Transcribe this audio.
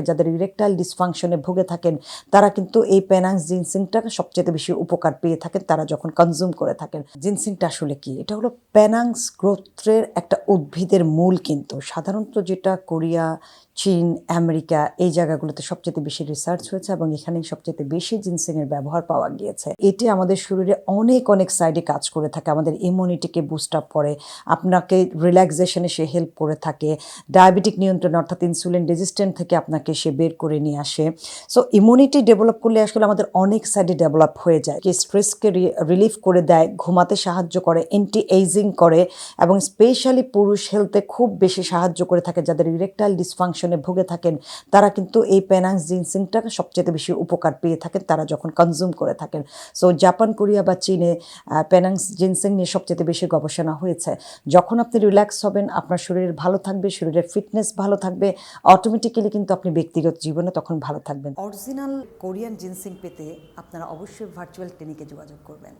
যাদের ইরেকটাইল ডিসফাংশনে ভুগে থাকেন, তারা কিন্তু এই পেনাংস জিনসিংটা সবচেয়ে বেশি উপকার পেয়ে থাকেন, তারা যখন কনজিউম করে থাকেন। জিনসিংটা আসলে কি? এটা হলো পেনাংস গ্রোথের একটা উদ্ভিদের মূল কিন্তু। সাধারণত যেটা কোরিয়া, চীন, আমেরিকা, এই জায়গাগুলোতে সবচেয়ে বেশি রিসার্চ হয়েছে এবং এখানেই সবচেয়ে বেশি জিনসিংয়ের ব্যবহার পাওয়া গিয়েছে। এটি আমাদের শরীরে অনেক অনেক সাইডে কাজ করে থাকে। আমাদের ইমিউনিটিকে বুস্ট আপ করে, আপনাকে রিল্যাক্সেশনে সে হেল্প করে থাকে। ডায়াবেটিক নিয়ন্ত্রণ অর্থাৎ ইনসুলিন রেজিস্ট্যান্ট থেকে আপনাকে সে বের করে নিয়ে আসে। সো ইমিউনিটি ডেভেলপ করলে আসলে আমাদের অনেক সাইডে ডেভেলপ হয়ে যায়। কি স্ট্রেসকে রিলিফ করে দেয়, ঘুমাতে সাহায্য করে অ্যান্টি এইজিং করে এবং স্পেশালি পুরুষ হেলথে খুব বেশি সাহায্য করে থাকে। যাদের ইরেকটাইল ডিসফাংশনে ভুগে থাকেন, তারা কিন্তু এই পেনাংস জিনসিংটা সবচেয়ে বেশি উপকার পেয়ে থাকেন, তারা যখন কনজিউম করে থাকেন। সো জাপান কোরিয়া বা চীনে পেনাংস জিনসিং নিয়ে সবচেয়ে বেশি গবেষণা হয়েছে। যখন আপনি রিল্যাক্স হবেন, আপনার শরীর ভালো থাকবে, শরীরের ফিটনেস ভালো থাকবে অটোমেটিক্যালি কিন্তু আপনি ব্যক্তিগত জীবনে তখন ভালো থাকবেন। অরিজিনাল কোরিয়ান জিনসিং পেতে আপনারা অবশ্যই ভার্চুয়াল ক্লিনিকে যোগাযোগ করবেন।